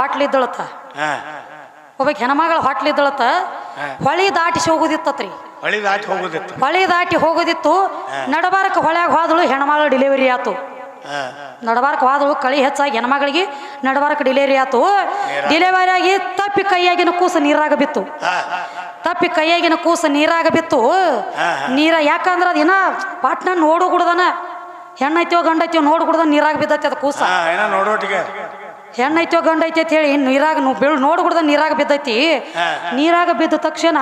ಹೊಟ್ಲಿದ್ದಳತ್ತ. ಇದ್ದಳತ್ತ ಒಬ್ಬ ಹೆಣ್ಮಗಳ ಹೊಟ್ಲಿದ್ದಳತ್ತ. ಹೊಳಿ ದಾಟಿಸಿ ಹೋಗುದಿತ್ತತ್ರಿ. ಹೊಳಿ ದಾಟಿ ಹೋಗುದಿತ್ತು. ಹೊಳಿ ದಾಟಿ ಹೋಗೋದಿತ್ತು. ನಡಬಾರಕ ಹೊಳ್ಯಾಗ ಹೋದಳು ಹೆಣಮಗಳ ಡೆಲಿವರಿ ಆತು. ನಡಬಾರಕ ಹೋದಳು ಕಳಿ ಹೆಚ್ಚಾಗಿ ಹೆಣ್ಮಗಳಿಗೆ ನಡಬಾರಕ ಡೆಲಿವರಿ ಆತು. ಡೆಲಿವರಿ ಆಗಿ ತಪ್ಪಿ ಕೈಯಾಗಿನ ಕೂಸು ನೀರಾಗ ಬಿತ್ತು. ತಪ್ಪಿ ಕೈಯಾಗಿನ ಕೂಸು ನೀರಾಗ ಬಿತ್ತು. ನೀರ ಯಾಕಂದ್ರ ಅದಿನ ಪಾಟ್ನ ನೋಡು ಗುಡ್ದನ ಹೆಣ್ಣೈತಿಯೋ ಗಂಡೈತಿಯೋ ನೋಡು ಗುಡ್ದ ನೀರಾಗ ಬಿದ್ದೈತಿ ಅದು ಕೂಸ. ಏನೋ ಗಂಡ ಅಂತ ಹೇಳಿ ನೀರಾಗ ಬೀಳ್ ನೋಡ್ಬಿಡ್ದ ನೀರಾಗ ಬಿದ್ದೈತಿ. ನೀರಾಗ ಬಿದ್ದ ತಕ್ಷಣ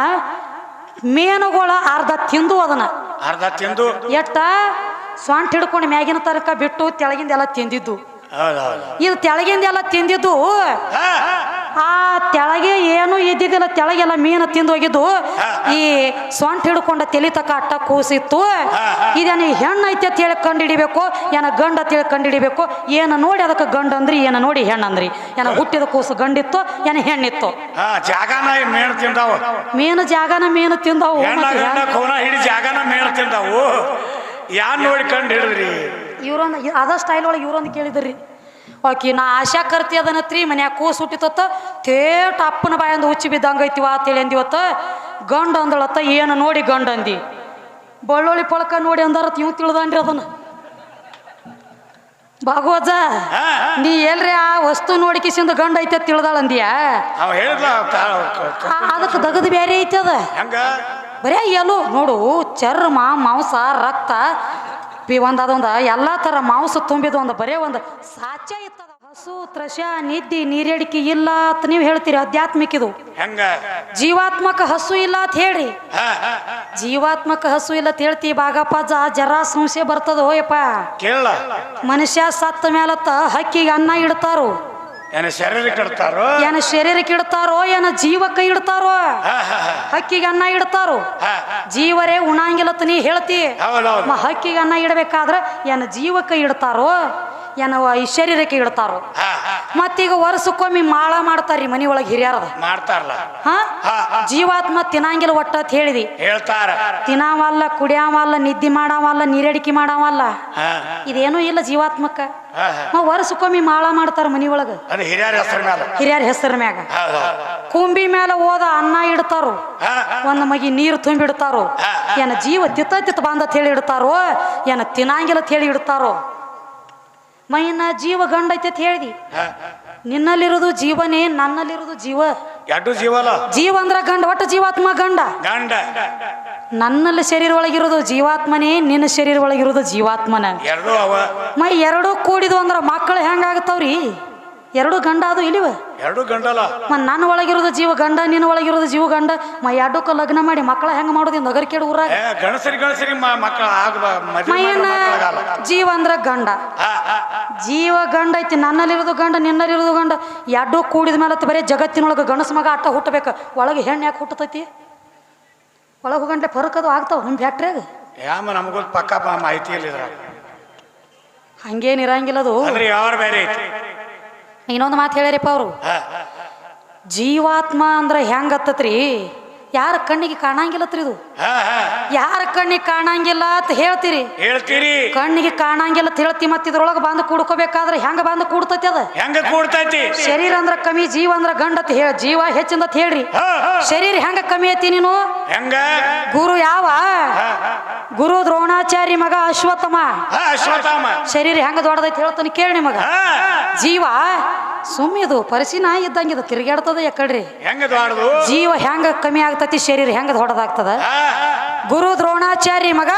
ಮೇನುಗಳ ಅರ್ಧ ತಿಂದು ಅದನ್ನ. ಅರ್ಧ ತಿಂದು? ಎಟ್ಟ ಸ್ವಂಟ್ ಹಿಡ್ಕೊಂಡು ಮ್ಯಾಗಿನ ತರಕ ಬಿಟ್ಟು ತೆಳಗಿಂದ ಎಲ್ಲ ತಿಂದಿದ್ದು. ಇದು ತೆಳಗಿಂದ ಎಲ್ಲ ತಿಂದಿದ್ದು ಇದ್ದಿದ್ದಿಲ್ಲ ತೆಳಗೆಲ್ಲ ಮೀನು ತಿಂದು ಹೋಗಿದ್ದು ಈ ಸೊಂಟ ಹಿಡ್ಕೊಂಡ ತಲೆ ತಕ ಅಟ್ಟ ಕೂಸಿತ್ತು. ಇದೇನು ಹೆಣ್ಣು ಐತಿ ಅಂತ ಹೇಳಿ ಕಂಡಿಡಿಬೇಕು ಏನ ಗಂಡ ಅಂತ ಹೇಳಿ ಕಂಡಿಡಿಬೇಕು ಏನು ನೋಡಿ ಅದಕ್ಕೆ ಗಂಡ ಅಂದ್ರಿ ಏನ ನೋಡಿ ಹೆಣ್ಣಂದ್ರಿ ಏನ ಹುಟ್ಟಿದ ಕೂಸು ಗಂಡಿತ್ತು ಏನ ಹೆಣ್ಣಿತ್ತು. ತಿಂದಾವು. ಮೀನು ಜಾಗನ ಮೀನು ತಿಂದವು ಜಾಗನ ತಿಂದಾವು. ಯಾನ್ ನೋಡಿ ಕಂಡು ಹಿಡಿದ್ರಿ? ಇವ್ರೊಂದು ಅದ ಸ್ಟೈಲ್ ಒಳಗೆ ಇವ್ರೊಂದು ಕೇಳಿದ್ರಿ. ಆಕಿ ನಾ ಆಶಾ ಕರ್ತಿ ಅದನ್ನತ್ರಿ ಮನ್ಯಾಗ ಕೂಸು ಹುಟ್ಟಿತತ್ತ ತೇಟ್ ಅಪ್ಪನ ಬಾಯಂದು ಹುಚ್ಚಿ ಬಿದ್ದಂಗೈತಿವ ಅಂತೇಳಿ ಅಂದಿವತ್ತ. ಗಂಡ ಅಂದಳತ್ತ ಏನು ನೋಡಿ ಗಂಡ ಅಂದಿ. ಬಳ್ಳುಳ್ಳಿ ಪೊಳಕ ನೋಡಿ ಅಂದಾರತ್ ಇವ್ ತಿಳ್ದನ್ರಿ ಅದನ್ನ. ಭಾಗವಜ ನೀ ಎಲ್ರಿ ಆ ವಸ್ತು ನೋಡಿಕಿಸಿಂದ ಗಂಡ ಐತೆ ತಿಳಿದಾಳ ಅಂದಿಯ ಅದಕ್ಕೆ ದಗದ್ ಬೇರೆ ಐತೆ ಅದ. ಬರೇ ಎಲ್ಲೋ ನೋಡು ಚರ್ಮ ಮಾಂಸ ರಕ್ತ ಬಿ ಒಂದು ಅದೊಂದು ಎಲ್ಲ ಥರ ಮಾಂಸ ತುಂಬಿದ ಒಂದು ಬರೇ ಒಂದು ಸಾಚ ಇತ್ತದ. ಹಸು ತ್ರಶ ನಿದ್ದಿ ನೀರೇಡಿಕೆ ಇಲ್ಲ ಅಂತ ನೀವು ಹೇಳ್ತೀರಿ ಆಧ್ಯಾತ್ಮಿಕ ಇದು. ಹೆಂಗ? ಜೀವಾತ್ಮಕ ಹಸು ಇಲ್ಲ ಅಂತ ಹೇಳ್ರಿ. ಹಾ ಹಾ ಜೀವಾತ್ಮಕ ಹಸು ಇಲ್ಲ ಅಂತ ಹೇಳ್ತಿ ಬಾಗಪ್ಪ ಜರಾ ಸಂಶಯ ಬರ್ತದೋ ಯಪ್ಪ. ಕೇಳ ಮನುಷ್ಯ ಸತ್ತ ಮೇಲತ್ತ ಹಕ್ಕಿಗೆ ಅನ್ನ ಇಡ್ತಾರೋ. ಏನ ಶರೀರಕ್ಕೆ ಇಡ್ತಾರೋ? ಏನ ಶರೀರಕ್ಕೆ ಇಡ್ತಾರೋ ಏನ ಜೀವಕ್ಕೆ ಇಡ್ತಾರೋ? ಹಕ್ಕಿಗೆ ಅನ್ನ ಇಡ್ತಾರೋ? ಜೀವರೇ ಉಣಂಗಿಲ್ಲತ್ತ ನೀ ಹೇಳ್ತಿ? ಹಕ್ಕಿಗೆ ಅನ್ನ ಇಡಬೇಕಾದ್ರೆ ಏನ ಜೀವಕ್ಕೆ ಇಡ್ತಾರೋ? ಏನು ಈ ಶರೀರಕ್ಕೆ ಇಡ್ತಾರೋ? ಹಾ ಮತ್ತೀಗ ವರ್ಷಕ್ಕೊಮ್ಮೆ ಮಾಳ ಮಾಡ್ತಾರ್ರಿ ಮನಿ ಒಳಗೆ ಹಿರಿಯರದ. ಮಾಡ್ತಾರಲ್ಲ ಹಾ? ಜೀವಾತ್ಮ ತಿನ್ನಂಗಿಲ್ಲ ಒಟ್ಟ ಅಂತ ಹೇಳಿದಿ. ಹೇಳ್ತಾರ. ತಿನ್ನಾವಲ್ಲ ಕುಡಿಯಾವಲ್ಲ ನಿದ್ದೆ ಮಾಡಾವಲ್ಲ ನೀರಡಿಕೆ ಮಾಡಾವಲ್ಲ? ಇದೇನೂ ಇಲ್ಲ ಜೀವಾತ್ಮಕ್ಕ. ವರ್ಷಕ್ಕೊಮ್ಮೆ ಮಾಳ ಮಾಡ್ತಾರ ಮನಿ ಒಳಗೆ ಹಿರಿಯರ ಹೆಸರು ಮ್ಯಾಗ. ಕುಂಬಿ ಮೇಲೆ ಹೋದ ಅನ್ನ ಇಡ್ತಾರೋ? ಒಂದ್ ಮಗಿ ನೀರು ತುಂಬಿಡ್ತಾರೋ ಏನ ಜೀವ ತಿತ್ತ ತಿತ್ತ ಬಂದ ಹೇಳಿ ಇಡ್ತಾರೋ? ಏನ ತಿನ್ನಂಗಿಲ್ಲ ಅಂತ ಹೇಳಿ ಇಡ್ತಾರೋ? ಮೈನ ಜೀವ ಗಂಡ ಐತೆ ಅಂತ ಹೇಳಿದಿ. ನಿನ್ನಲ್ಲಿರೋದು ಜೀವನೇ ನನ್ನಲ್ಲಿರೋದು ಜೀವ. ಎರಡು ಜೀವಲ್ಲ ಜೀವ ಅಂದ್ರ ಗಂಡ ಒಟ್ಟು ಜೀವಾತ್ಮ ಗಂಡ. ಗಂಡ. ನನ್ನಲ್ಲಿ ಶರೀರ ಒಳಗಿರೋದು ಜೀವಾತ್ಮನೇ ನಿನ್ನ ಶರೀರ ಒಳಗಿರೋದು ಜೀವಾತ್ಮನ. ಎರಡು ಅವ. ಮೈ ಎರಡೂ ಕೂಡಿದು ಅಂದ್ರ ಮಕ್ಕಳು ಹೆಂಗಾಗತ್ತವ್ರಿ? ಎರಡು ಗಂಡ ಅದು ಇಲ್ಲಿವ? ಎರಡು ಗಂಡಲ್ಲ ಮ ನನ್ನ ಒಳಗಿರೋದು ಜೀವ ಗಂಡ ನಿನ್ನ ಒಳಗಿರೋದು ಜೀವ ಗಂಡ. ಮ ಎರಡಕ್ಕೂ ಲಗ್ನ ಮಾಡಿ ಮಕ್ಕಳ ಹೆಂಗ ಮಾಡೋದು ನಗರ ಕೇಡು ಊರ? ಗಣಸರಿ ಗಣಸರಿ ಮಕ್ಕಳ ಜೀವ ಅಂದ್ರ ಗಂಡ. ಜೀವ ಗಂಡ ಐತಿ ನನ್ನಲ್ಲಿರೋದು ಗಂಡ ನಿನ್ನಲ್ಲಿರೋದು ಗಂಡ. ಎರಡು ಕೂಡಿದ ಮೇಲೆ ಬರೀ ಜಗತ್ತಿನೊಳಗೆ ಗಣಸ ಮಗ ಅಟ್ಟ ಹುಟ್ಟಬೇಕು. ಒಳಗೆ ಹೆಣ್ಣು ಯಾಕೆ ಹುಟ್ಟತೈತಿ? ಒಳಗೆ ಹೋಗಂಟ್ಲೆ ಫರಕ್ ಅದು ಆಗ್ತಾವ ನಿಮ್ಮ ಫ್ಯಾಕ್ಟ್ರಿಯಾಗ ಯಾಮ ನಮಗೂ ಪಕ್ಕ ಮಾಹಿತಿ ಇಲ್ಲ ಹಂಗೇನಿರಂಗಿಲ್ಲ ಅದು. ಯಾವ ಬೇರೆ ಐತಿ? ಇನ್ನೊಂದು ಮಾತು ಹೇಳ್ಯಾರಪ್ಪ ಅವರು. ಜೀವಾತ್ಮ ಅಂದ್ರೆ ಹೆಂಗತ್ತತ್ರಿ ಯಾರ ಕಣ್ಣಿಗೆ ಕಾಣಂಗಿಲ್ಲತ್ರಿ ಇದು? ಯಾರ ಕಣ್ಣಿಗೆ ಕಾಣಂಗಿಲ್ಲ ಅಂತ ಹೇಳ್ತೀರಿ? ಹೇಳ್ತೀರಿ. ಕಣ್ಣಿಗೆ ಕಾಣಂಗಿಲ್ಲ ಅಂತ ಹೇಳ್ತಿ ಮತ್ತೆ ಇದ್ರೊಳಗೆ ಬಂದು ಕೂಡ್ಕೋಬೇಕಾದ್ರೆ ಹೆಂಗ ಬಂದು ಕೂಡ್ತೈತಿ ಅದ? ಹೆಂಗ ಕೂಡ್ತೈತಿ? ಶರೀರ ಅಂದ್ರ ಕಮ್ಮಿ ಜೀವ ಅಂದ್ರ ಗಂಡ ಅಂತ ಹೇಳ ಜೀವ ಹೆಚ್ಚಿಂದ ಹೇಳ್ರಿ. ಶರೀರ ಹೆಂಗ ಕಮ್ಮಿ ಐತಿ ನೀನು? ಹೆಂಗ? ಗುರು ಯಾವ? ಗುರು ದ್ರೋಣಾಚಾರ್ಯ ಮಗ ಅಶ್ವತ್ಥಮ. ಅಶ್ವತ್ಥಮ. ಶರೀರ ಹೆಂಗ ದೊಡ್ಡದೈತಿ ಹೇಳ್ತಾನೆ ಕೇಳಿ ನಿಮಗ. ಹಾ. ಜೀವ ಸುಮ್ಮಿದು ಪರಿಸಿನ ಇದ್ದಂಗಿದು ತಿರುಗಾಡ್ತದ ಯಾಕಡ್ರಿ? ಹೆಂಗ ದೊಡ್ಡದು? ಜೀವ ಹೆಂಗ ಕಮ್ಮಿ ಆಗ್ತತಿ ಶರೀರ ಹೆಂಗ ದೊಡ್ಡದಾಗ್ತದ? ಗುರು ದ್ರೋಣಾಚಾರ್ಯ ಮಗ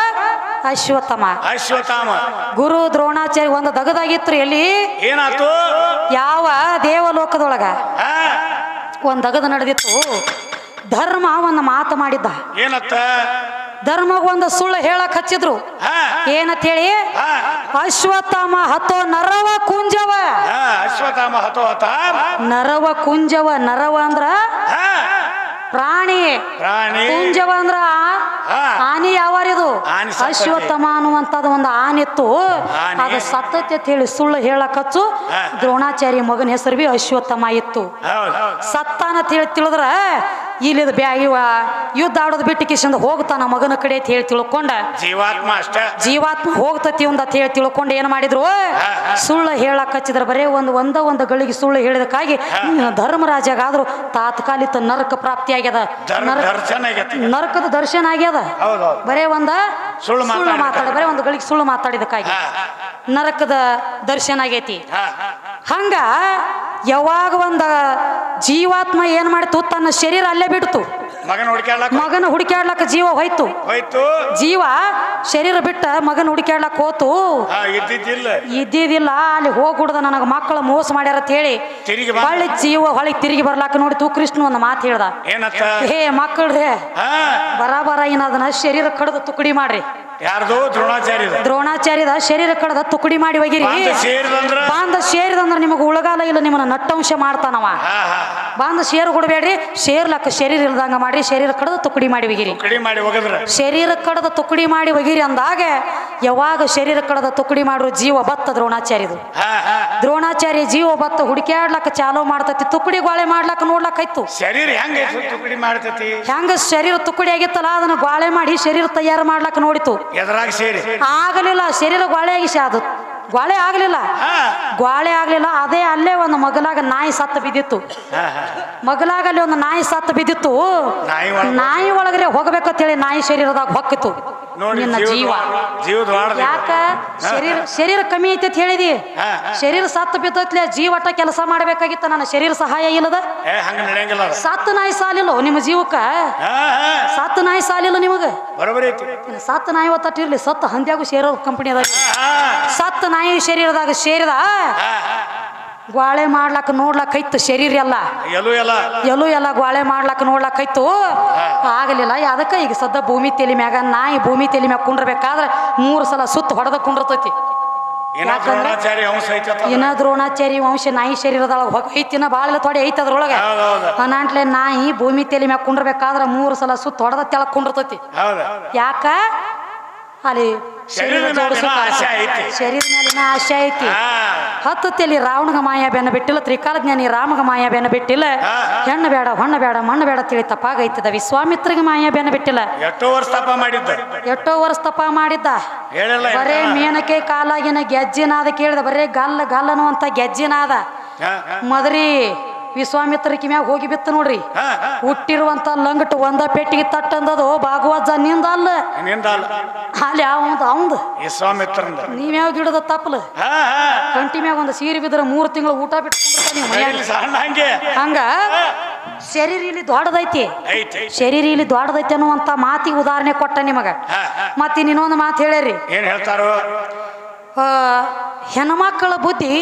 ಅಶ್ವತ್ಥಮ. ಅಶ್ವತ್ಥಾಮ. ಗುರು ದ್ರೋಣಾಚಾರ್ಯ ಒಂದು ದಗದಾಗಿತ್ತು ಎಲ್ಲಿ? ಏನಾಯ್ತು? ಯಾವ ದೇವಲೋಕದೊಳಗ. ಒಂದ್ ದಗದ ನಡೆದಿತ್ತು. ಧರ್ಮ ಒಂದು ಮಾತು ಮಾಡಿದ್ದ. ಏನತ್ತ? ಧರ್ಮ ಒಂದು ಸುಳ್ಳು ಹೇಳಕ್ ಹಚ್ಚಿದ್ರು. ಏನತ್ ಹೇಳಿ? ಅಶ್ವತ್ಥಾಮ ಹತೋ ನರವ ಕುಂಜವ. ಅಶ್ವತ್ಥಾಮ ಹತೋ ಹತ. ನರವ ಕುಂಜವ ನರವ ಅಂದ್ರ ಪ್ರಾಣಿ. ಪ್ರಾಣಿ. ಕುಂಜವ ಅಂದ್ರ ಆನೆ ಯಾವಾರಿದು? ಸತ್ತೈತಿ. ಅಶ್ವತ್ಥಮ ಅನ್ನುವಂಥದ್ದು ಒಂದು ಆನಿತ್ತು. ಆನೆ. ಅದು ಸತ್ಯತೆ ಅಂತ ಹೇಳಿ ಸುಳ್ಳು ಹೇಳಕ್ ಹಚ್ಚು. ಹಾ. ದ್ರೋಣಾಚಾರ್ಯ ಮಗನ ಹೆಸರು ಬಿ ಅಶ್ವತ್ಥಮ ಇತ್ತು. ಸತ್ತಾನ ಅಂತ ಹೇಳಿ ತಿಳಿದ್ರ ಇಲ್ಲಿದ ಬ್ಯಾಗಿವ ಯುದ್ಧ ಆಡೋದು ಬಿಟ್ಟು ಕಿಶಂದ ಹೋಗ್ತಾನ ಮಗನ ಕಡೆ ಅಂತ ಹೇಳಿ ತಿಳ್ಕೊಂಡ. ಜೀವಾತ್ಮ ಅಷ್ಟ. ಜೀವಾತ್ಮ ಹೋಗ್ತತಿ ಒಂದ್ ಅಂತ ಹೇಳಿ ತಿಳ್ಕೊಂಡು ಏನ್ ಮಾಡಿದ್ರು? ಸುಳ್ಳು ಹೇಳಕ್ ಹಚ್ಚಿದ್ರ. ಬರೇ ಒಂದು ಒಂದ ಒಂದ್ ಗಳಿಗೆ ಸುಳ್ಳು ಹೇಳಿದಕ್ಕಾಗಿ ಧರ್ಮರಾಜಾಗಾದ್ರೂ ತಾತ್ಕಾಲಿಕ ನರಕ ಪ್ರಾಪ್ತಿ ಆಗ್ಯದ. ನರಕದ ದರ್ಶನ ಆಗ್ಯದ? ಬರೇ ಒಂದ ಸುಳ್ಳು ಮಾತಾಡ ಬರೇ ಒಂದು ಗಳಿಗೆ ಸುಳ್ಳು ಮಾತಾಡಿದಕ್ಕಾಗಿ. ನರಕದ ದರ್ಶನ ಆಗೈತಿ. ಹಂಗ ಯಾವಾಗ ಒಂದ ಜೀವಾತ್ಮ ಏನ್ ಮಾಡ್ತು? ತನ್ನ ಶರೀರ ಅಲ್ಲೇ ಬಿಡ್ತು. ಮಗನ ಹುಡುಕ್ಯಾಡ್ಲಕ್ ಮಗನ ಹುಡುಕ್ಯಾಡ್ಲಕ್ಕ ಜೀವ ಹೋಯ್ತು. ಹೋಯ್ತು. ಜೀವ ಶರೀರ ಬಿಟ್ಟ ಮಗನ ಹುಡುಕ್ಯಾಡ್ಲಕ್ ಹೋತು. ಇದ್ದಿದ್ದಿಲ್ಲ. ಇದ್ದಿದ್ದಿಲ್ಲ. ಅಲ್ಲಿ ಹೋಗ್ಬಿಡ್ದ ನನಗೆ ಮಕ್ಕಳು ಮೋಸ ಮಾಡ್ಯಾರ ಅಂತ ಹೇಳಿ ತಿರುಗಿ ಬಾ ಹೊಳ್ಳಿ ಜೀವ ಹೊಳಿ ತಿರುಗಿ ಬರ್ಲಾಕ ನೋಡಿತು ಕೃಷ್ಣ ಒಂದು ಮಾತು ಹೇಳ್ದ. ಏನತ್ತ? ಹೇ ಮಕ್ಕಳ್ರೆ ಹಾ. ಬರಾಬರ ಏನ ಅದನ್ನ ಶರೀರ ಕಡ್ದು ತುಕಡಿ ಮಾಡ್ರಿ. ಯಾರ್ದು? ದ್ರೋಣಾಚಾರ್ಯದ. ದ್ರೋಣಾಚಾರ್ಯದ ಶರೀರ ಕಡದ ತುಕಡಿ ಮಾಡಿ ಒಗಿರಿ. ಬಾಂಧ ಸೇರಿದಂದ್ರ? ನಿಮಗ ಉಳಗಾಲ ಇಲ್ಲ ನಿಮ್ಮನ್ನ ನಟ್ಟಂಶ ಮಾಡ್ತಾನವ. ಬಾಂಧ ಸೇರು ಕೊಡಬೇಡ್ರಿ. ಸೇರ್ಲಕ್ಕ ಶರೀರ ಇಲ್ದಂಗ ಮಾಡ್ರಿ ಶರೀರ ಕಡದ ತುಕಡಿ ಮಾಡಿ ಒಗಿರಿ. ಹೋಗದ್ರ ಶರೀರ ಕಡದ ತುಕಡಿ ಮಾಡಿ ಒಗಿರಿ ಅಂದಾಗ ಯಾವಾಗ ಶರೀರ ಕಡದ ತುಕಡಿ ಮಾಡ್ರು ಜೀವ ಬತ್ತ ದ್ರೋಣಾಚಾರ್ಯದು. ದ್ರೋಣಾಚಾರ್ಯ ಜೀವ ಬತ್ತ ಹುಡುಕ್ಯಾಡ್ಲಕ್ಕ ಚಾಲೋ ಮಾಡ್ತತಿ ತುಕಡಿ ಗೋಳೆ ಮಾಡ್ಲಕ್ಕ ನೋಡ್ಲಕ್ಕ ಆಯ್ತು ಶರೀರ ಹೆಂಗ ಶರೀರ ತುಕಡಿ ಆಗಿತ್ತಲ್ಲ ಅದನ್ನ ಗೋಳೆ ಮಾಡಿ ಶರೀರ ತಯಾರು ಮಾಡ್ಲಕ್ಕ ನೋಡಿತು. ಎದ್ರಾಗ ಸೇರಿ. ಆಗಲಿಲ್ಲ ಶರೀರ ಗೋಳೆ ಆಗಿ ಅದು ಗೋಳೆ ಆಗಲಿಲ್ಲ. ಗೋಳೆ ಆಗ್ಲಿಲ್ಲ ಅದೇ ಅಲ್ಲೇ ಒಂದು ಮಗಲಾಗ ನಾಯಿ ಸತ್ತ ಬಿದ್ದಿತ್ತು. ಮಗಲಾಗ ಅಲ್ಲಿ ಒಂದು ನಾಯಿ ಸತ್ತ ಬಿದ್ದಿತ್ತು. ನಾಯಿ ಒಳಗಡೆ ಹೋಗ್ಬೇಕಂತೇಳಿ ನಾಯಿ ಶರೀರದಾಗ ಹೊಕ್ಕಿತ್ತು ನೋಡಿ ನಿನ್ನ ಜೀವ ಜೀವದ ವಾಡದ ಯಾಕ? ಶರೀರ ಶರೀರ ಕಮ್ಮಿ ಐತಿ ಅಂತ ಹೇಳಿದಿ. ಶರೀರ ಸತ್ತು ಬಿದ್ದತ್ಲೆ ಜೀವಟ ಕೆಲಸ ಮಾಡ್ಬೇಕಾಗಿತ್ತ. ನನ್ನ ಶರೀರ ಸಹಾಯ ಇಲ್ಲದ? ಸತ್ತು ನಾಯಿ ಸಾಲಿಲ್ಲ ನಿಮ್ಮ ಜೀವಕ್ಕ? ಸತ್ತು ನಾಯಿ ಸಾಲಿಲ್ಲ ನಿಮಗ? ಸತ್ತು ನಾಯಿ ಒತ್ತಿರ್ಲಿ ಸತ್ತು ಹಂದ್ಯಾಗು ಸೇರೋ ಕಂಪನಿ ಅದ ಹಾ ಸತ್ತು ನಾಯಿ ಶರೀರದಾಗ ಸೇರಿದ ಗ್ವಾಳೆ ಮಾಡ್ಲಕ್ಕ ನೋಡ್ಲಕ್ ಐತ್ತು ಶರೀರ ಎಲ್ಲ. ಎಲ್ಲೂ ಎಲ್ಲ. ಎಲ್ಲೂ ಎಲ್ಲ ಗ್ವಾಳೆ ಮಾಡ್ಲಕ್ಕ ನೋಡ್ಲಕ್ ಐತ್ತು ಆಗಲಿಲ್ಲ. ಅದಕ್ಕೆ ಈಗ ಸದ್ದ ಭೂಮಿ ತೆಲಿ ಮ್ಯಾಗ ನಾಯಿ ಭೂಮಿ ತೆಲಿ ಮ್ಯಾಗ ಕುಂಡ್ರಬೇಕಾದ್ರೆ ಮೂರು ಸಲ ಸುತ್ತ ಹೊಡೆದ ಕುಂಡಿರ್ತೈತಿ. ಇನ್ನ ದ್ರೋಣಾಚಾರಿ ವಂಶ ನಾಯಿ ಶರೀರದೊಳಗೆ ಹೋಗೈತಿ ಬಾಳ ತೊಡೆ ಐತಿ ಅದ್ರೊಳಗೆ. ಅನಾಂಟ್ಲೆ ನಾಯಿ ಭೂಮಿ ತೆಲಿ ಮ್ಯಾಗ ಕುಂಡ್ರಬೇಕಾದ್ರೆ ಮೂರು ಸಲ ಸುತ್ತ ಹೊಡೆದ ತೆಳಕ್ ಕುಂಡಿರ್ತೈತಿ. ಯಾಕ? ಅಲ್ಲಿ ಶರೀರ ಮೇಲಿನ ಜೋಡಿಸೋ ಆಸೆ ಐತಿ. ಶರೀರ ಮೇಲಿನ ಆಶೆ ಐತಿ ಹತ್ತು ತೆಲಿ ರಾವಣಗ ಮಾಯ ಬೆನ್ನ ಬಿಟ್ಟಿಲ್ಲ ತ್ರಿಕಾಲ ಜ್ಞಾನಿ ರಾಮಗ ಮಾಯ ಬೆನ್ನ ಬಿಟ್ಟಿಲ್ಲ. ಹೆಣ್ಣು ಬೇಡ ಹೊಣ್ಣ ಬೇಡ ಮಣ್ಣು ಬೇಡ ತಿಳಿ ತಪ್ಪಾಗೈತದ. ವಿಶ್ವಾಮಿತ್ರಿಗೆ ಮಾಯ ಬೆನ್ನ ಬಿಟ್ಟಿಲ್ಲ. ಎಷ್ಟೋ ವರ್ಷ ತಪ ಮಾಡಿದ್ದ. ಎಷ್ಟೋ ವರ್ಷ ತಪ ಮಾಡಿದ್ದ. ಬರೇ? ಮೇನಕೆ ಕಾಲಾಗಿನ ಗೆಜ್ಜಿನಾದ ಕೇಳಿದ ಬರೇ ಗಲ್ಲ ಗಲ್ಲನ್ನುವಂತ ಗೆಜ್ಜಿನಾದ. ಮದ್ರಿ ಹಾ. ಮದರಿ ವಿಶ್ವಾಮಿತ್ರ ಕಿಮ್ಯಾಗ ಹೋಗಿ ಬಿತ್ತು ನೋಡ್ರಿ. ಹುಟ್ಟಿರುವಂತ ಲಂಗಟ್ ಒಂದ ಪೆಟ್ಟಿಗೆ ತಟ್ಟಂದದು ಭಾಗವತ ನಿಂದ ಅಲ್ಲ ನಿಂದ ಅಲ್ಲ ಅವಂದ. ಅವಂದ ವಿಶ್ವಾಮಿತ್ರ ನೀವ್ಯಾವ ಗಿಡದ ತಪ್ಪಲ. ಕಂಟಿ ಮ್ಯಾಗ ಒಂದು ಸೀರೆ ಬಿದ್ರೆ ಮೂರು ತಿಂಗಳು ಊಟ ಬಿಟ್ಟು ಹಂಗೆ. ಶರೀರ ಇಲ್ಲಿ ದೊಡ್ಡದೈತಿ. ಶರೀರ ಇಲ್ಲಿ ದೊಡ್ಡದೈತಿ ಅನ್ನುವಂತ ಮಾತಿಗೆ ಉದಾಹರಣೆ ಕೊಟ್ಟ ನಿಮಗ. ಮತ್ತೆ ಇನ್ನೊಂದು ಮಾತು ಹೇಳ್ಯಾರಿ. ಏನ್ ಹೇಳ್ತಾರೋ? ಹೆಣ್ಮಕ್ಕಳ ಬುದ್ಧಿ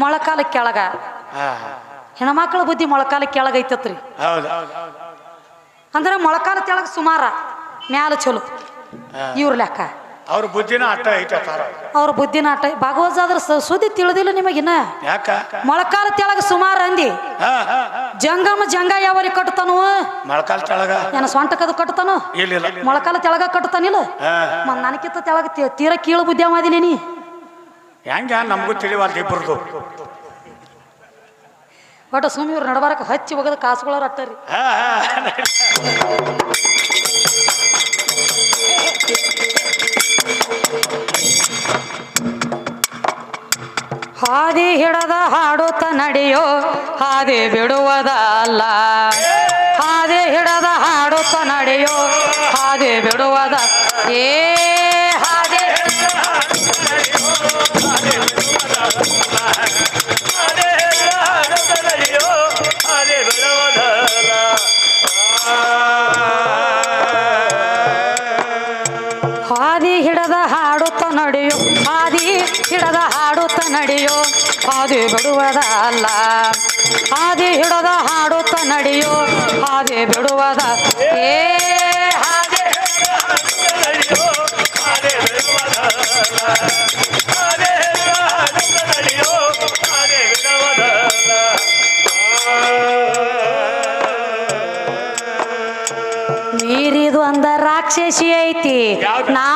ಮೊಳಕಾಲ ಕೆಳಗ ಹೆಣ್ಮಕ್ಳ ಬುದ್ಧಿ ಮೊಳಕಾಲ ಕೆಳಗೈತತ್ರಿ. ಅಂದ್ರೆ ಮೊಳಕಾಲ ತೆಳಗ ಸುಮಾರ ಮ್ಯಾಲ ಚಲೋ. ಇವ್ರ ಲೆಕ್ಕ. ಅವ್ರ ಬುದ್ಧಿನ ಅಟ್ಟ ಐತೆ ತಾರ. ಅವ್ರ ಬುದ್ಧಿನ ಆಟ ಭಾಗವತ ಆದ್ರ ಸ- ಸುದ್ದಿ ತಿಳಿದಿಲ್ಲ ನಿಮಗಿನ ಮೊಳಕಾಲ ತೆಳಗ ಸುಮಾರ ಅಂದಿ. ಜಂಗಮ ಜಂಗ ಯಾವರಿ ಕಟ್ತಾನು? ಮೊಳಕಾಲ ತೆಳಗ ಏನ ಸ್ವಂಟಕದು ಕಟ್ತಾನು? ಇಲ್ಲ ಮೊಳಕಾಲ ತೆಳಗ ಕಟ್ತಾನಿಲ್ಲ ಮತ್ ನನಕಿತ್ತ ತೆಳಗ ತೀರ ಕೀಳು ಬುದ್ಧಿ ಮಾದಿನಿ ನೀ ಹೆಂಗ ನಮಗೂ ತಿಳಿವಲ್ದು ಇಬ್ಬರದು ಬಟ್ ಸುಮ್ಮನೆ ಇವ್ರು ನಡಬಾರಕ ಹಚ್ಚಿ ಒಗದ ಕಾಸುಗಳವ್ರು ಅಟ್ಟರಿ ಹಾ. ಹಾದಿ ಹಿಡದ ಹಾಡುತ್ತ ನಡೆಯೋ ಹಾದಿ ಬಿಡುವುದಲ್ಲ. ಹಾದಿ ಹಿಡದ ಹಾಡುತ್ತ ನಡೆಯೋ ಹಾದಿ ಬಿಡುವುದ ಏ ಹಿಡದ ಹಾಡುತ್ತ ನಡೆಯೋ ಹಾದಿ ಬಿಡುವುದಲ್ಲ ಹಾದಿ ಹಿಡದ ಹಾಡುತ್ತ ನಡೆಯೋ ಹಾದಿ ಬಿಡುವುದ ಏ ಹಾದಿ ಮೀರಿದು ಅಂದ ರಾಕ್ಷಸಿ ಐತಿ? ನಾ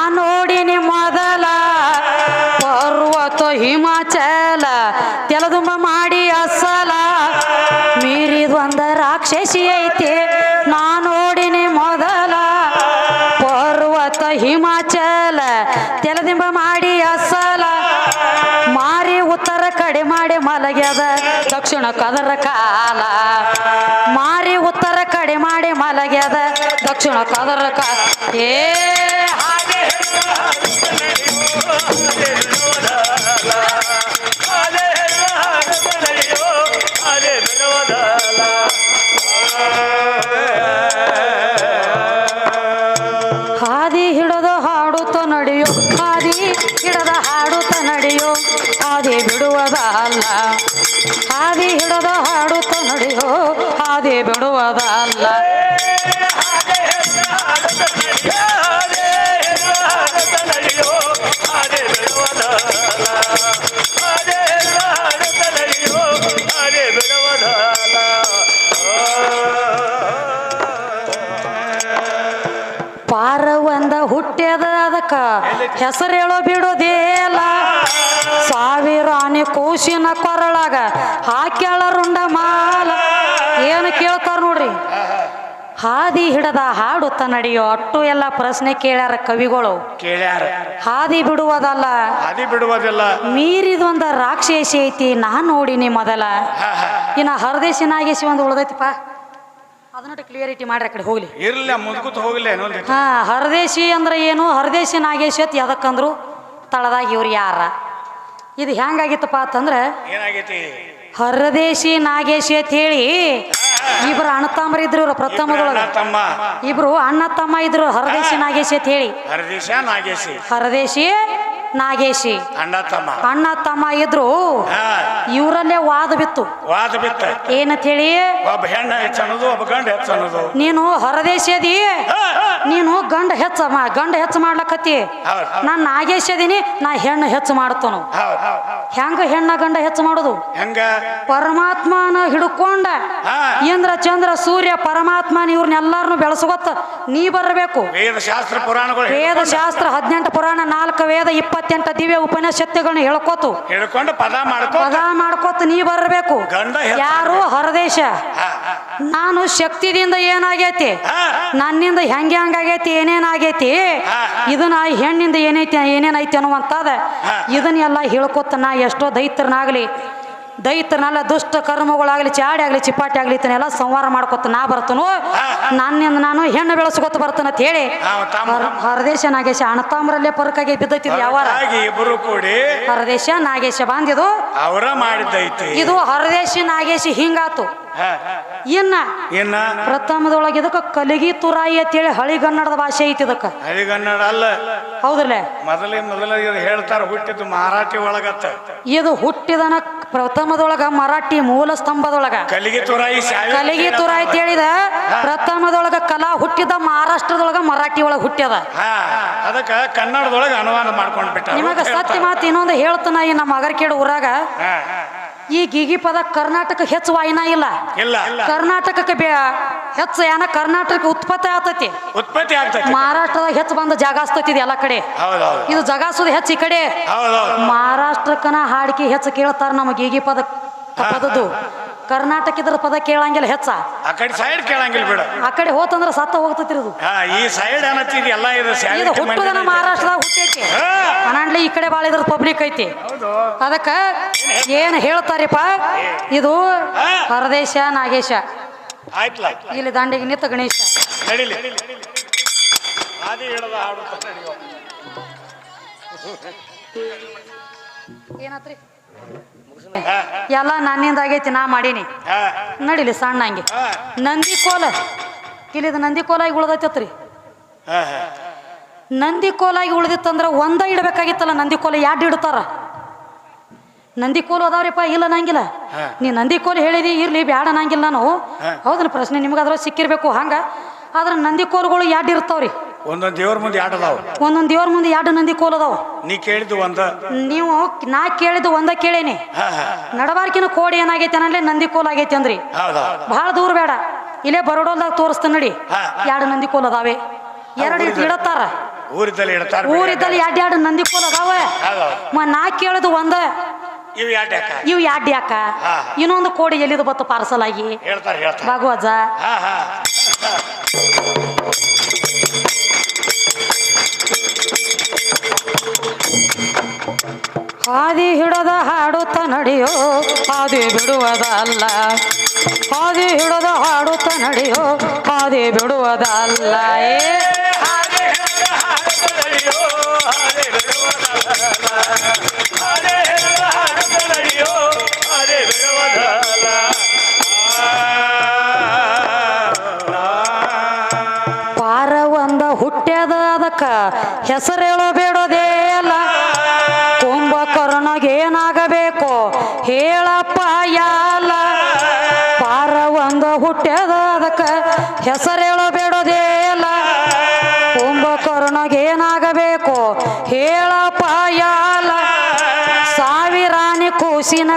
ಮಲಗ್ಯದ. ದಕ್ಷಿಣ ಕದರ ಕಾಲ. ಮಾರಿ ಉತ್ತರ ಕಡೆ ಮಾಡಿ ಮಲಗ್ಯದ. ದಕ್ಷಿಣ ಕದರ ಕಾಲ. ಏ ಅದಕ್ಕ ಹೇಳೋ ಬಿಡೋದೇಲ ಸಾವಿರ ಆನೆ ಕೂಸಿನ ಕೊರಳಾಗ ಹಾಕ್ಯಾಳ ರುಂಡ ಮಾಲ ಏನು ಕೇಳ್ತಾರ ನೋಡ್ರಿ? ಹಾದಿ ಹಿಡದ ಹಾಡುತ್ತ ನಡೆಯೋ ಅಟ್ಟು ಎಲ್ಲ ಪ್ರಶ್ನೆ ಕೇಳ್ಯಾರ ಕವಿಗಳು. ಕೇಳ್ಯಾರ. ಹಾದಿ ಬಿಡುವುದಲ್ಲ. ಹಾದಿ ಬಿಡುವುದಿಲ್ಲ. ಮೀರಿದೊಂದ ರಾಕ್ಷಸಿ ಐತಿ ನಾ ನೋಡಿನಿ ಮೊದಲ. ಇನ್ನ ಹರದೇಶಿನಾಗೇಶಿ ಒಂದು ಉಳ್ದೈತಿಪ್ಪ. ಅದನ್ನ ಕ್ಲಿಯರಿಟಿ ಮಾಡ್ರಿ ಆ ಕಡೆ ಹೋಗ್ಲಿ. ಇರ್ಲಿ ಮುದ್ಕುತ್ ಹೋಗ್ಲಿ ಹಾ ಹರದೇಶಿ ಅಂದ್ರೆ ಏನು? ಹರದೇಶಿ ನಾಗೇಶಿ ಅಂತ ಎದಕ್ಕಂದ್ರು ತಳದಾಗ ಇವ್ರು ಯಾರ? ಇದು ಹೆಂಗಾಗಿತ್ತಪ್ಪ ಅಂತಂದ್ರೆ ಏನಾಗೈತಿ? ಹರದೇಶಿ ನಾಗೇಶಿ ಅಂತ ಹೇಳಿ ಇಬ್ರು ಅಣ್ಣ ತಮ್ಮರು ಇದ್ರು ಇವ್ರು ಪ್ರಥಮದೊಳಗ ತಮ್ಮ. ಇಬ್ರು ಅಣ್ಣ ತಮ್ಮ ಇದ್ರು ಹರದೇಶಿ ನಾಗೇಶ್ ಅಂತ ಹೇಳಿ. ಹರದೇಶ ನಾಗೇಶಿ. ಹರದೇಶಿ ನಾಗೇಶಿ. ಅಣ್ಣ ತಮ್ಮ. ಅಣ್ಣ ತಮ್ಮ ಇದ್ರು ಇವರಲ್ಲೇ ವಾದ ಬಿತ್ತು. ವಾದ ಬಿತ್ತ. ಏನಂತ ಹೇಳಿ ಒಬ್ಬ ಹೆಣ್ಣ ಹೆಚ್ಚ ಅನ್ನೋದು ಒಬ್ಬ ಗಂಡ ಹೆಚ್ಚ ಅನ್ನೋದು ನೀನು ಹೊರದೇಶದಿ ನೀನು ಗಂಡ ಹೆಚ್ಚ ಗಂಡ ಹೆಚ್ಚ ಮಾಡ್ಲಕತ್ತಿ. ನಾನ್ ನಾಗೇಶ್ ಅದೀನಿ ನಾ ಹೆಣ್ಣು ಹೆಚ್ಚು ಮಾಡ್ತನು. ಹೆಂಗ ಹೆಣ್ಣ ಗಂಡ ಹೆಚ್ಚು ಮಾಡೋದು? ಹೆಂಗ? ಪರಮಾತ್ಮನ ಹಿಡ್ಕೊಂಡ. ಇಂದ್ರ ಚಂದ್ರ ಸೂರ್ಯ ಪರಮಾತ್ಮನ ಇವ್ರನ್ನೆಲ್ಲಾರನು ಬೆಳೆಸಗೊತ್ತ ನೀ ಬರಬೇಕು. ವೇದ ಶಾಸ್ತ್ರ ಪುರಾಣಗಳು ವೇದ ಶಾಸ್ತ್ರ ಹದಿನೆಂಟು ಪುರಾಣ ನಾಲ್ಕು ವೇದ ಇಪ್ಪತ್ತೆಂಟು ದಿವ್ಯ ಉಪನಿಷತ್ತುಗಳನ್ನ ಹೇಳ್ಕೋತು ಹೇಳ್ಕೊಂಡು ಪದ ಮಾಡ್ಕೊ ಪದ ಮಾಡ್ಕೋತ ನೀ ಬರಬೇಕು ಗಂಡ ಯಾರು ಹೊರದೇಶ. ನಾನು ಶಕ್ತಿದಿಂದ ಏನಾಗೈತಿ ಹಾ. ನನ್ನಿಂದ ಹೆಂಗೆ ಹಂಗಾಗೈತಿ ಏನೇನಾಗೈತಿ ಹಾ, ಹಾ. ಇದನ್ನ ಹೆಣ್ಣಿಂದ ಏನೈತಿ ಏನೇನೈತಿ ಅನ್ನುವಂಥದ್ದು ಹಾ. ಇದನ್ನೆಲ್ಲ ಹೇಳ್ಕೊತ ನಾ ಎಷ್ಟೋ ದೈತ್ರನಾಗ್ಲಿ ದೈತ್ರನಲ್ಲ ದುಷ್ಟ ಕರ್ಮಗಳಾಗ್ಲಿ ಚಾಡಿ ಆಗ್ಲಿ ಚಿಪಾಟಿ ಆಗ್ಲಿ ಇದನ್ನೆಲ್ಲ ಸಂವಾರ ಮಾಡ್ಕೊತ ನಾ ಬರ್ತನು. ನನ್ನಿಂದ ನಾನು ಹೆಣ್ಣು ಬೆಳೆಸ್ಕೊತ ಬರ್ತೇನೆ ಅಂತ ಹೇಳಿ. ಹರದೇಶ ನಾಗೇಶ ಅಣತಾಮ್ರಲ್ಲೇ ಪರಕಾಗಿ ಬಿದ್ದೈತಿದ್ ಯಾವಾರ? ಇಬ್ರು ಕೂಡಿ. ಹರದೇಶ ನಾಗೇಶ ಬಾಂದಿದು. ಅವರ ಮಾಡಿದ್ದೈತಿ. ಇದು ಹರದೇಶ ನಾಗೇಶ ಹಿಂಗಾತು. ಇನ್ನ ಇನ್ನ ಪ್ರಥಮದೊಳಗೆ ಇದಕ್ಕ ಕಲಿಗಿ ತುರಾಯಿ ಅಂತೇಳಿ ಹಳಿಗನ್ನಡದ ಭಾಷೆ ಐತಿ ಇದಕ್ಕ. ಹಳಿಗನ್ನಡ ಅಲ್ಲ. ಹೌದ್ರಲ್ಲ? ಮೊದಲೇ ಮೊದಲೇ ಇವ್ರು ಹೇಳ್ತಾರ ಹುಟ್ಟಿದ್ದು ಮರಾಠಿ ಒಳಗತ್ತ. ಇದು ಹುಟ್ಟಿದನ ಪ್ರಥಮದೊಳಗ ಮರಾಠಿ ಮೂಲ ಸ್ತಂಭದೊಳಗ. ಕಲಿಗಿ ತುರಾಯಿ ಕಲಿಗಿ ತುರಾಯಿ ಅಂತ ಹೇಳಿದ ಪ್ರಥಮದೊಳಗ ಕಲಾ ಹುಟ್ಟಿದ ಮಹಾರಾಷ್ಟ್ರದೊಳಗ ಮರಾಠಿ ಒಳಗ ಹುಟ್ಟ್ಯದ. ಅದಕ್ಕ ಕನ್ನಡದೊಳಗ ಅನುವಾದ ಮಾಡ್ಕೊಂಡ್ಬಿಟ್ಟ ನಿಮಗ ಸತ್ಯ ಮಾತು ಇನ್ನೊಂದು ಹೇಳ್ತಾನ ಈ ನಮ್ಮ ಅಗರ್ಕೇಡು ಊರಾಗ. ಈ ಗೀಗಿ ಪದ ಕರ್ನಾಟಕ ಹೆಚ್ಚು ವಾಯಿನ ಇಲ್ಲ. ಇಲ್ಲ. ಕರ್ನಾಟಕಕ್ಕೆ ಬೇ ಹೆಚ್ಚು ಏನ ಕರ್ನಾಟಕ ಉತ್ಪತ್ತಿ ಆಗ್ತೈತಿ. ಉತ್ಪತ್ತಿ ಆಗ್ತೈತಿ. ಮಹಾರಾಷ್ಟ್ರದಾಗ ಹೆಚ್ಚು ಬಂದ ಜಾಗ ಹಸ್ತೈತಿ ಇದು ಎಲ್ಲ ಕಡೆ. ಇದು ಜಗಾಸುದು ಹೆಚ್ಚು ಈ ಕಡೆ. ಮಹಾರಾಷ್ಟ್ರಕ್ಕನ ಹಾಡಿಕೆ ಹೆಚ್ಚು ಕೇಳ್ತಾರ ನಮಗೆ ಗೀಗಿ ಪದ ಪದದ್ದು. ಕರ್ನಾಟಕದ ಪದ ಕೇಳಂಗಿಲ್ಲ ಹೆಚ್ಚ. ಆ ಕಡೆ ಸೈಡ್ ಕೇಳಂಗಿಲ್ಲ ಬಿಡ. ಆ ಕಡೆ ಹೋತಂದ್ರ ಸತ್ತ ಹೋಗ್ತೈತಿ ಇದು. ಹಾ ಈ ಸೈಡ್ ಅನ್ನತ್ತೀರಿ ಎಲ್ಲ ಇದು ಇದು ಹುಟ್ಟುದನ ಮಹಾರಾಷ್ಟ್ರದಾಗ ಹುಟ್ಟೈತಿ. ಅನಾಂಡ್ಲಿ ಈ ಕಡೆ ಭಾಳ ಇದ್ರ ಪಬ್ಲಿಕ್ ಐತಿ ಅದಕ್ಕ ಏನು ಹೇಳ್ತಾರಿಪ್ಪ? ಇದು ಹರದೇಶ ನಾಗೇಶ. ಇಲ್ಲಿ ದಾಂಡಿಗೆ ನಿಂತ ಗಣೇಶ. ಏನಾತ್ರಿ? ಎಲ್ಲ ನನ್ನಿಂದ ಆಗೈತಿ ನಾ ಮಾಡೀನಿ. ನಡಿಲಿ ಸಣ್ಣ ಹಂಗೆ. ನಂದಿ ಕೋಲ ಇಲ್ಲಿದು ನಂದಿ ಕೋಲಾಗಿ ಉಳ್ದೈತತ್ರಿ. ನಂದಿ ಕೋಲಾಗಿ ಉಳ್ದಿತ್ತಂದ್ರ ಒಂದ ಇಡಬೇಕಾಗಿತ್ತಲ್ಲ ನಂದಿ ಕೋಲ ಯಾಡ್ ಇಡ್ತಾರ? ನಂದಿ ಕೋಲು ಅದಾವ್ರಿಪ್ಪ ಇಲ್ಲ ನಂಗಿಲ್ಲ. ನೀ ನಂದಿ ಕೋಲು ಹೇಳಿದಿ ಇರ್ಲಿ ಬ್ಯಾಡ ನಂಗಿಲ್ಲ ನಾನು. ಹೌದನ ಪ್ರಶ್ನೆ ನಿಮ್ಗೆ ಅದ್ರ ಸಿಕ್ಕಿರ್ಬೇಕು ಹಂಗ. ಆದ್ರ ನಂದಿ ಕೋಲುಗಳು ಯಾಡ್ ಇರ್ತಾವ್ರಿ? ಒಂದೊಂದ್ ದೇವ್ರ ಮುಂದೆ ಆಟದಾವ ಒಂದೊಂದ್ ದೇವ್ರ ಮುಂದೆ ಎರಡು ನಂದಿ ಕೋಲ್ ಅದಾವ? ನೀ ಕೇಳಿದ್ದು ಒಂದ? ನೀವು ನಾ ಕೇಳಿದ್ದು ಒಂದ ಕೇಳೇನಿ. ನಡಬಾರ್ಕಿನ ಕೋಡಿ ಏನಾಗೈತೆ ಅನ್ನಲೇ ನಂದಿ ಕೋಲ್ ಆಗೈತೆ ಅಂದ್ರಿ. ಹೌದಾ. ಭಾಳ ದೂರ ಬೇಡ. ಇಲ್ಲೇ ಬರೋಡೋಲ್ದಾಗ ತೋರಿಸ್ತಾನೆ ನೋಡಿ. ಎರಡು ನಂದಿ ಕೋಲ್ ಅದಾವೆ? ಎರಡು ಇಡತ್ತಾರ ಊರಿದ್ದಲ್ಲಿ ಇಡ್ತಾರ ಊರಿದ್ದಲ್ಲಿ ಎರಡು ಎರಡು ನಂದಿ ಕೋಲ್ ಅದಾವ? ಮ ನಾ ಕೇಳಿದ್ದು ಒಂದ. ಇವ್ ಇವು ಎರಡು ಯಾಕ? ಇನ್ನೊಂದು ಕೋಡಿ ಎಲ್ಲಿದು ಬತ್ತು ಪಾರ್ಸಲ್ ಆಗಿ? ಹೇಳ್ತಾರ ಹೇಳ್ತಾರ. ಭಾಗವಜ ಹಾದಿ ಹಿಡದ ಹಾಡುತ್ತ ನಡೆಯೋ, ಹಾದಿ ಬಿಡುವುದಲ್ಲ. ಹಾದಿ ಹಿಡದ ಹಾಡುತ್ತ ನಡೆಯೋ, ಹಾದಿ ಬಿಡುವುದಲ್ಲ. ಏ ಪಾರ ಒಂದ ಹುಟ್ಟ್ಯದ ಅದಕ್ಕ ಹೆಸರೇಳೋ ಬೇಡೋದೇ?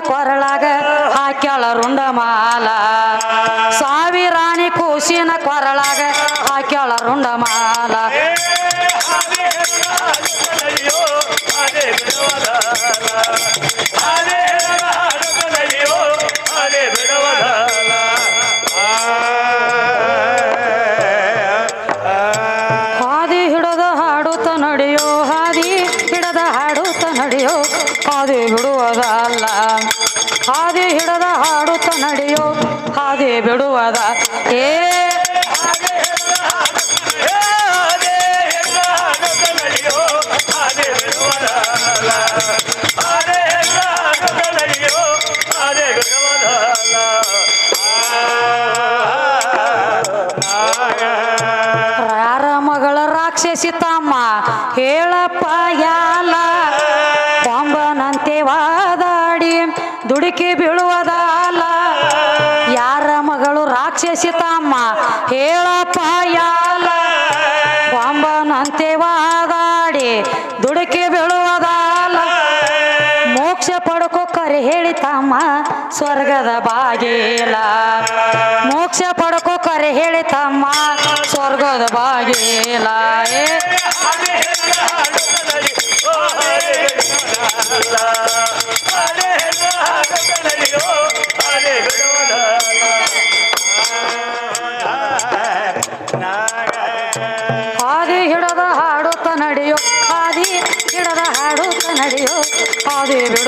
ಕೂಸಿನ ಹಾದಿ ಹೇಳಪ್ಪ ಯಾಲ ಕೊಂಬನಂತೆ ವಾದಾಡಿ ದುಡುಕಿ ಬೀಳುವುದಾಲ. ಮೋಕ್ಷ ಪಡ್ಕೋ ಕರೆ ಹೇಳಿತಮ್ಮ ಸ್ವರ್ಗದ ಬಾಗಿಲ. ಮೋಕ್ಷ ಪಡ್ಕೋ ಕರೆ ಹೇಳಿತಮ್ಮ ಸ್ವರ್ಗದ ಬಾಗಿಲ.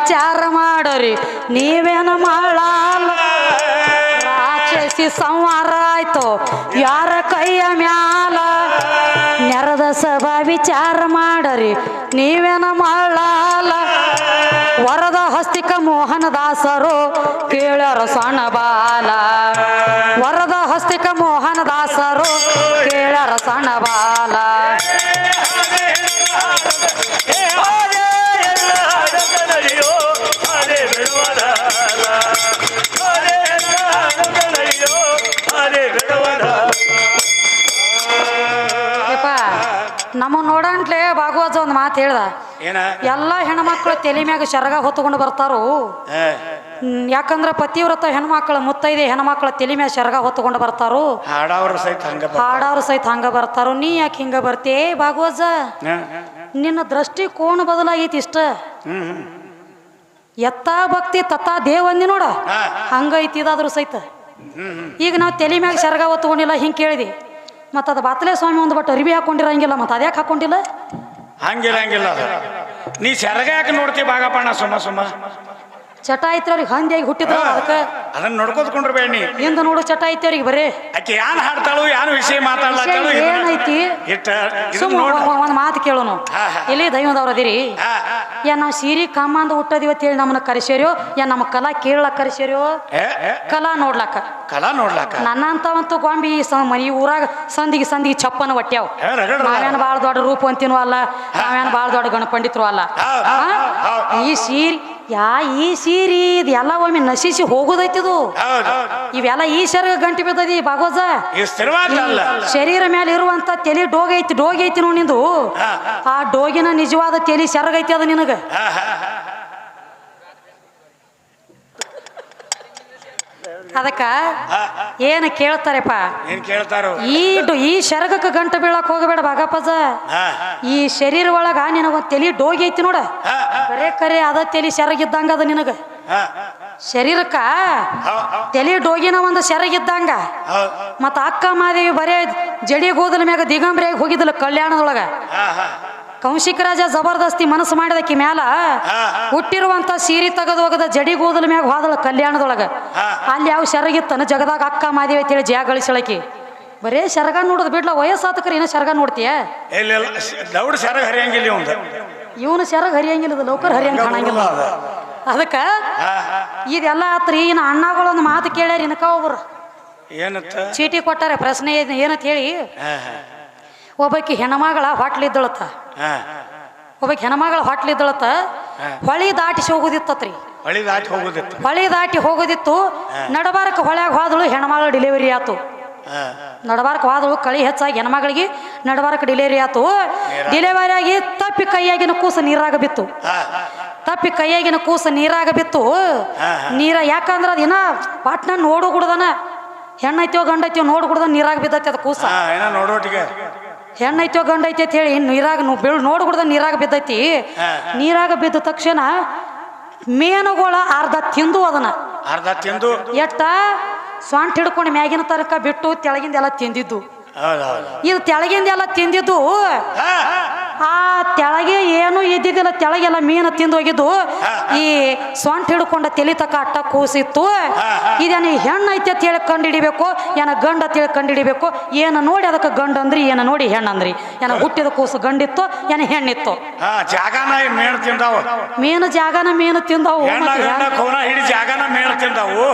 ವಿಚಾರ ಮಾಡೋರಿ, ನೀವೇನು ಮಾಡಲ್ಲ. ರಾಕ್ಷಸಿ ಸಂವಾರ ಆಯ್ತು, ಯಾರ ಕೈಯ ಮ್ಯಾಲ? ನೆರದ ಸಭಾ ವಿಚಾರ ಮಾಡರಿ, ನೀವೇನು ಮಾಡಲ್ಲ. ವರದ ಹಸ್ತಿಕ ಮೋಹನ ದಾಸರು ಕೇಳ್ಯಾರ ಸಣ್ಣ ಬಾಲ. ವರದ ಹಸ್ತಿಕ ಮೋಹನ ದಾಸರು ಕೇಳ್ಯಾರ ಸಣ್ಣ ಬಾಲ. ಹೇಳ್ದ ಏನ? ಎಲ್ಲ ಹೆಣ್ಮಕ್ಳು ತಲೆ ಮ್ಯಾಗ ಶರಗ ಹೊತ್ತುಕೊಂಡು ಬರ್ತಾರು? ಯಾಕಂದ್ರೆ ಪತಿವ್ರತ ಹೆಣ್ಮಕ್ಳು ಮುತ್ತೈದೆ ಹೆಣ್ಮಕ್ಳ ತಲೆ ಮ್ಯಾಗ ಶರಗ ಹೊತ್ತುಕೊಂಡು ಬರ್ತಾರು? ಹಾಡವ್ರ ಸಹಿತ ಹಂಗ ಬರ್ತಾರೋ. ಹಾಡವ್ರು ಸಹಿತ ಹಂಗ ಬರ್ತಾರು? ನೀ ಯಾಕೆ ಹಿಂಗ ಬರ್ತೆ ಭಾಗವಜ ನಿನ್ನ ದೃಷ್ಟಿ ಕೋಣ ಬದಲಾಗೈತಿ ಇಷ್ಟ. ಎತ್ತಾ ಭಕ್ತಿ ತತ್ತಾ ದೇವಂದಿ ನೋಡ. ಹಂಗೈತಿ ಇದಾದ್ರು ಸಹಿತ. ಈಗ ನಾವು ತಲೆ ಮ್ಯಾಗ ಶರಗ ಹೊತ್ಕೊಂಡಿಲ್ಲ ಹಿಂಗೆ ಕೇಳಿದಿ. ಮತ್ತು ಅದು ಬಾತ್ಲೆ ಸ್ವಾಮಿ ಒಂದು ಬಟ್ ಅರಿವಿ ಹಾಕೊಂಡಿರಂಗಿಲ್ಲ ಮತ್ತು ಅದ್ಯಾಕೆ ಹಾಕೊಂಡಿಲ್ಲ? ಹಂಗಿಲ್ಲ ಅದು. ನೀ ಸೆರಗ ಯಾಕೆ ನೋಡ್ತಿ ಬಾಗಪ್ಪಣ್ಣ ಸುಮ್ಮ ಸುಮ್ಮ. ಚಟ ಐತ್ರಿ ಅವ್ರಿಗೆ ಹಂದಿಯಾಗಿ ಹುಟ್ಟಿದ್ರ ಅದಕ್ಕೆ ಅದನ್ನ ನೋಡ್ಕೋದ್ಕೊಂಡ್ರೆ ಹಿಂದ ನೋಡು ಚಟ ಐತಿ ಅವ್ರಿಗೆ ಬರೀ. ಆಕೆ ಯಾನ್ ಹಾಡ್ತಾಳು ಯಾನ್ ವಿಷಯ ಮಾತಾಡ್ಲಾತಾಳು ಏನೈತಿ? ಇಟ್ಟ ಸುಮ್ಮ ಒಂದು ಮಾತು ಕೇಳೋನು ಇಲ್ಲಿ ದೈವದವ್ರ ಅದಿರಿ. ಯಾ ನಾವು ಸೀರೆ ಕಮ್ಮಂದು ಹುಟ್ಟದಿವ ಹೇಳಿ ನಮ್ಮನ್ನ ಕರೆಸ್ಯಾರ್ಯೋ ಯಾ ನಮ್ಮ ಕಲಾ ಕೇಳಕ್ ಕರೆಸ್ಯಾರ್ಯೋ ಕಲಾ ನೋಡ್ಲಾಕ. ಕಲಾ ನೋಡ್ಲಾಕ. ನನ್ನಂತವಂತೂ ಗೊಂಬಿ ಮನಿ ಊರಾಗ ಸಂದಿಗೆ ಸಂದಿಗೆ ಚಪ್ಪನ ಒಟ್ಟ್ಯಾವ ನಾವೇನ್. ಭಾಳ ದೊಡ್ಡ ರೂಪ ಅಂತೀನೂ ಅಲ್ಲ ನಾವೇನ್ ಬಾಳ ದೊಡ್ಡ ಗಣಪಂಡಿತರು ಅಲ್ಲ. ಈ ಸೀರೆ ಯಾ ಈ ಸೀರಿ ಇದೆಲ್ಲ ಎಲ್ಲ ಒಮ್ಮೆ ನಶಿಸಿ ಹೋಗುದೈತಿದು? ಇವೆಲ್ಲ ಈ ಗಂಟೆ ಗಂಟಿ ಬಿದ್ದದಿ ಅಲ್ಲ. ಶರೀರ ಮೇಲೆ ಇರುವಂತ ತಲೆ ಡೋಗ ಐತಿ ಡೋಗಿ ಐತಿ ನೋಡಿ ನಿಂದು. ಆ ಡೋಗಿನ ನಿಜವಾದ ತಲೆ ಸೆರಗೈತಿ ಅದ ನಿನಗ ಹಾ, ಹಾ, ಹಾ. ಅದಕ್ಕ ಏನ ಏನು ಕೇಳ್ತಾರೆಪ್ಪ? ಏನ್ ಕೇಳ್ತಾರೋ? ಈ ಈ ಶರಗಕ್ಕೆ ಗಂಟ ಬೀಳಕ್ ಹೋಗಬೇಡ ಬಾಗಪ್ಪಜ ಈ ಶರೀರ ಒಳಗ ನಿನಗ ತಲಿ ಡೋಗಿ ಐತಿ ನೋಡ. ಕರೆ ಕರೆ ಅದ ತಲಿ ಶರಗಿದ್ದಂಗ ಅದ ನಿನಗ. ಶರೀರಕ್ಕ ತಲಿ ಡೋಗಿನ ಒಂದು ಶರಗಿದ್ದಂಗ. ಮತ್ತ ಅಕ್ಕ ಮಾದೇವಿ ಬರೇ ಜಡಿ ಗೋದಲ ಮ್ಯಾಗ ದಿಗಂಬರಿಯಾಗಿ ಹೋಗಿದ್ದಲ್ಲ ಕಲ್ಯಾಣದೊಳಗ. ಹಾ, ಹಾ, ಕೌಶಿಕ ರಾಜ ಜಬರ್ದಸ್ತಿ ಮನಸ್ಸು ಮಾಡಿದಕ್ಕೆ ಮ್ಯಾಲ ಹುಟ್ಟಿರುವಂತ ಸೀರೆ ತೆಗೆದು ಹೋಗದ ಜಡಿ ಗೋದಲ ಮ್ಯಾಗ ಹೋದಳ ಕಲ್ಯಾಣದೊಳಗ. ಅಲ್ಲಿ ಯಾವ ಶರಗಿತ್ತನ ಜಗದಾಗ ಅಕ್ಕ ಮಾದೇವಿ ಅಂತೇಳಿ ಜಯ ಗಳಿಸಳಕಿ. ಬರೇ ಶರಗ ನೋಡೋದು ಬಿಡ್ಲ ವಯಸ್ಸಾತಕರ ಏನೋ ಶರಗ ನೋಡ್ತೀಯ? ಇವನು ಶರಗ ಹರಿಯಂಗಿಲ್ಲ ಲೌಕರ್ ಹರಿಯಂಗ ಕಾಣಂಗಿಲ್ಲ. ಅದಕ್ಕ ಇದೆಲ್ಲ ಆತ್ರಿ ಇನ್ನು ಅಣ್ಣಗಳೊಂದು ಮಾತು ಕೇಳ್ಯಾರ ಇನ್ಕ ಒಬ್ರು ಚೀಟಿ ಕೊಟ್ಟಾರೆ ಪ್ರಶ್ನೆ ಏನ್- ಏನಂತ ಹೇಳಿ? ಒಬ್ಬಾಕಿ ಹೆಣ್ಮಗಳ ಹೊಟ್ಲಿದ್ದಳತ್ತ. ಒಬ್ಬಾಕಿ ಹೆಣ್ಮಗಳ ಹೊಟ್ಲಿದ್ದಳತ್ತ ಹೊಳಿ ದಾಟಿಸಿ ಹೋಗುದಿತ್ತತ್ರಿ. ಹೊಳಿ ದಾಟಿ ಹೋಗುದಿತ್ತು. ಹೊಳಿ ದಾಟಿ ಹೋಗೋದಿತ್ತು ನಡಬಾರಕ ಹೊಳ್ಯಾಗ ಹೋದಳು ಹೆಣಮಗಳ ಡೆಲಿವರಿ ಆತು. ನಡಬಾರಕ ಹೋದಳು ಕಳಿ ಹೆಚ್ಚಾಗಿ ಹೆಣ್ಮಗಳಿಗೆ ನಡಬಾರಕ ಡೆಲಿವರಿ ಆತು. ಡೆಲಿವರಿ ಆಗಿ ತಪ್ಪಿ ಕೈಯಾಗಿನ ಕೂಸ ನೀರಾಗ ಬಿತ್ತು. ತಪ್ಪಿ ಕೈಯಾಗಿನ ಕೂಸ ನೀರಾಗ ಬಿತ್ತು. ನೀರ ಯಾಕಂದ್ರ ಅದಿನ ಪಾಟ್ನ ನೋಡು ಕುಡ್ದನ ಹೆಣ್ಣೈತಿಯೋ ಗಂಡೈತಿಯೋ ನೋಡು ಕುಡ್ದ ನೀರಾಗ ಬಿದ್ದೈತಿ ಅದು ಕೂಸ. ನೋಡೋಟಿಗೆ ಹೆಣ್ಣೈತೋ ಗಂಡ ಐತಿ ಅಂತ ಹೇಳಿ ನೀರಾಗ ನು- ನೋಡ್ಬಿಡ್ದ ನೀರಾಗ ಬಿದ್ದೈತಿ. ನೀರಾಗ ಬಿದ್ದ ತಕ್ಷಣ ಮೇನುಗಳ ಅರ್ಧ ತಿಂದು ಅದನ್ನ. ಅರ್ಧ ತಿಂದು. ಎಟ್ಟ ಸ್ವಂಟ್ ಹಿಡ್ಕೊಂಡು ಮ್ಯಾಗಿನ ತರಕ ಬಿಟ್ಟು ತೆಳಗಿಂದ ಎಲ್ಲ ತಿಂದಿದ್ದು. ಇದು ತೆಳಗಿಂದ ಎಲ್ಲ ತಿಂದಿದ್ದು ಆ ತೆಳಗೆ ಏನು ಇದ್ದಿದ್ದಿಲ್ಲ ತೆಳಗೆಲ್ಲ ಮೀನು ತಿಂದು ಹೋಗಿದ್ದು. ಈ ಸೊಂಟ ಹಿಡ್ಕೊಂಡ ತಲಿ ತಕ ಅಟ್ಟ ಕೂಸಿತ್ತು. ಇದೇನ ಹೆಣ್ಣು ಐತಿ ಅಂತ ಹೇಳಿ ಕಂಡು ಹಿಡಿಬೇಕು ಏನ ಗಂಡ ಅಂತ ಹೇಳಿ ಕಂಡು ಹಿಡಿಬೇಕು ಏನ ನೋಡಿ ಅದಕ್ಕೆ ಗಂಡ ಅಂದ್ರಿ ಏನ ನೋಡಿ ಹೆಣ್ಣು ಅಂದ್ರಿ. ಏನ ಹುಟ್ಟಿದ ಕೂಸು ಗಂಡಿತ್ತು ಏನ ಹೆಣ್ಣಿತ್ತು. ತಿಂದಾವ? ಮೀನು ಜಾಗನ ಮೀನು ತಿಂದವು ಯಾರು ಜಾಗನ ತಿಂದಾವು?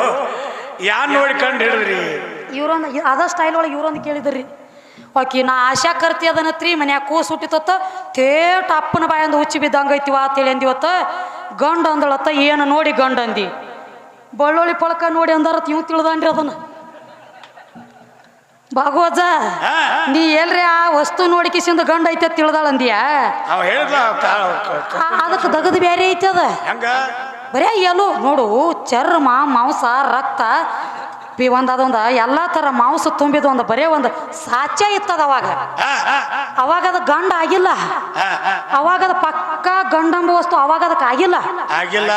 ಯಾನ್ ನೋಡಿ ಕಂಡು ಹಿಡಿದ್ರಿ? ಇವ್ರೊಂದು ಅದ ಸ್ಟೈಲ್ ಒಳಗೆ ಇವ್ರೊಂದು ಕೇಳಿದ್ರಿ. ಆಕಿ ನಾ ಆಶಾ ಕರ್ತಿ ಅದನ್ನತ್ರಿ ಮನ್ಯಾಗ ಕೂಸು ಹುಟ್ಟಿತತ್ತ ತೇಟ ಅಪ್ಪನ ಬಾಯಂದ ಹುಚ್ಚಿ ಬಿದ್ದಂಗ ಐತಿವ ಅಂತೇಳಿ ಅಂದಿವತ್ತ. ಗಂಡ ಅಂದಳತ್ತ ಏನು ನೋಡಿ ಗಂಡ ಅಂದಿ. ಬಳ್ಳೊಳ್ಳಿ ಪಳಕ ನೋಡಿ ಅಂದಾರತ್ ಇವ್ ತಿಳ್ದನ್ರಿ ಅದನ್ನ. ಭಾಗವಜ ನೀ ಎಲ್ರಿ ಆ ವಸ್ತು ನೋಡಿಕಿಸಿಂದ ಗಂಡ ಐತೆ ತಿಳ್ದಾಳ ಅಂದಿಯಾ? ಅದಕ್ಕೆ ದಗದು ಬೇರೆ ಐತೆ ಅದ. ಬರೇ ಎಲ್ಲೋ ನೋಡು ಚರ್ಮ ಮಾಂಸ ರಕ್ತ ಬಿ ಒಂದು ಅದೊಂದು ಎಲ್ಲ ಥರ ಮಾಂಸ ತುಂಬಿದ ಒಂದು ಬರೇ ಒಂದು ಸಾಚ ಇತ್ತದ ಅವಾಗ. ಅವಾಗ ಅದು ಗಂಡ ಆಗಿಲ್ಲ. ಅವಾಗ ಅದು ಪಕ್ಕ ಗಂಡಂಬ ವಸ್ತು ಅವಾಗ ಅದಕ್ಕೆ ಆಗಿಲ್ಲ. ಆಗಿಲ್ಲ.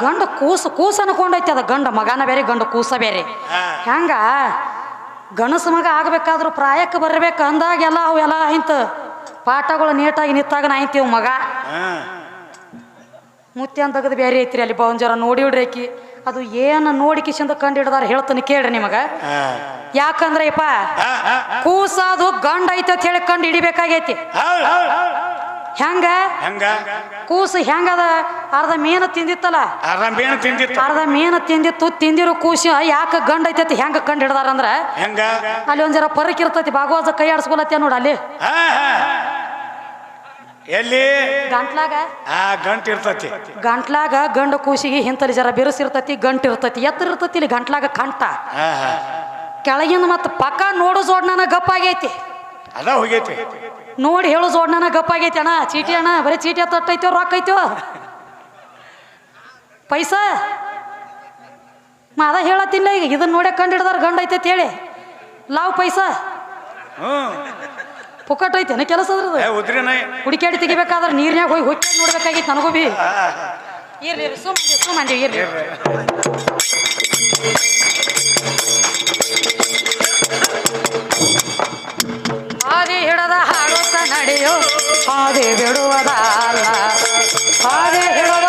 ಗಂಡ ಕೂಸು ಕೂಸು ಅನ್ಕೊಂಡೈತಿ ಅದ ಗಂಡ ಮಗನ ಬೇರೆ ಗಂಡ ಕೂಸ ಬೇರೆ. ಹೆಂಗ ಗಣಸ ಮಗ ಆಗ್ಬೇಕಾದ್ರು ಪ್ರಾಯಕ್ಕೆ ಬರ್ಬೇಕು ಅಂದಾಗೆಲ್ಲ ಅವೆಲ್ಲ ಇಂತ ಪಾಠಗಳು ನೀಟಾಗಿ ನಿಂತಾಗ ನಾಯ್ತೀವಿ ಮಗ. ಹಾ, ಮುತ್ಯ ತೆಗೆದು ಬೇರೆ ಐತ್ರಿ ಅಲ್ಲಿ ಬೌಂಜರ ನೋಡಿ ಆಕಿ. ಅದು ಏನ ನೋಡಿ ಕಿಶಿಂದ ಕಂಡು ಹಿಡ್ದಾರ ಹೇಳ್ತಾನೆ ಕೇಳ್ರಿ ನಿಮಗ. ಯಾಕಂದ್ರೆ ಯಪ್ಪ ಹಾ. ಕೂಸ ಅದು ಗಂಡ ಐತೆ ಅಂತ ಹೇಳಿ ಕಂಡು ಹಿಡಿಬೇಕಾಗೈತಿ. ಹೆಂಗ? ಕೂಸು ಹೆಂಗದ ಅರ್ಧ ಮೀನು ತಿಂದಿತ್ತಲ್ಲ? ಅರ್ಧ ಮೀನು ತಿಂದಿತ್ತು. ಅರ್ಧ ಮೀನು ತಿಂದಿತ್ತು ತಿಂದಿರೋ ಕೂಸು ಯಾಕೆ ಗಂಡ ಐತೆ ಅಂತ ಹೆಂಗ ಕಂಡು ಹಿಡ್ದಾರ ಅಂದ್ರೆ ಹೆಂಗ? ಅಲ್ಲಿ ಒಂದ್ ಜರ ಪರಕ್ ಇರ್ತೈತಿ ಭಾಗವತ ಕೈ ಆಡಿಸ್ಕೊಲತ್ತೆ ನೋಡ ಅಲ್ಲಿ. ಎಲ್ಲಿ? ಗಂಟ್ಲಾಗ? ಆ ಗಂಟ್ ಇರ್ತತಿ. ಗಂಟ್ಲಾಗ ಗಂಡು ಕೂಸಿಗೆ ಹಿಂತಲಿ ಜರ ಬಿರುಸಿರ್ತತಿ ಗಂಟ್ ಇರ್ತತಿ. ಎತ್ತರ ಇರ್ತತಿ ಇಲ್ಲಿ ಗಂಟ್ಲಾಗ ಕಂಟ ಹಾ, ಹಾ. ಕೆಳಗಿಂದ ಮತ್ತೆ ಪಕ್ಕ ನೋಡು ಜೋಡ್ನನ ಗಪ್ಪಾಗೈತಿ ಅದ ಹೋಗೈತಿ. ನೋಡಿ ಹೇಳು ಜೋಡ್ನನ ಗಪ್ಪಾಗೈತಿ ಅಣ್ಣ. ಚೀಟಿ ಅಣ್ಣ ಬರೀ ಚೀಟಿ ತೊಟ್ಟೈತೋ ರೊಕ್ಕ ಐತೋ? ಪೈಸಾ? ಮಾ ಅದ ಹೇಳತ್ತಿಲ್ಲ ಈಗ. ಇದನ್ನ ನೋಡಿ ಕಂಡು ಹಿಡ್ದಾರ ಗಂಡ ಐತೆ ಹೇಳಿ. ಲಾವ್ ಪೈಸಾ? ಹ್ಮ್. ಪುಕ್ಕಟ್ ಐತೆ ಕೆಲಸ ಅದ್ರದ್ದು? ಹುಡುಕಾಡಿ ತೆಗಿಬೇಕಾದ್ರೆ ನೀರ್ನ್ಯಾಗ ಹೋಗಿ ಹುಚ್ಚ ನೋಡ್ಬೇಕಾಗಿತ್ತು ನನಗೂ ಬಿ ಇರ್ಲಿ ಇರ್ಲಿ ಸುಮ್ಮನೆ ಸುಮ್ಮನೆ ಇರ್ಲಿ ಹಾದಿ ಹಿಡದ ಹಾಡುತ್ತ ನಡೆಯೋ ಹಾದಿ ಬಿಡುವುದಲ್ಲ. ಹಾದಿ ಹಿಡದ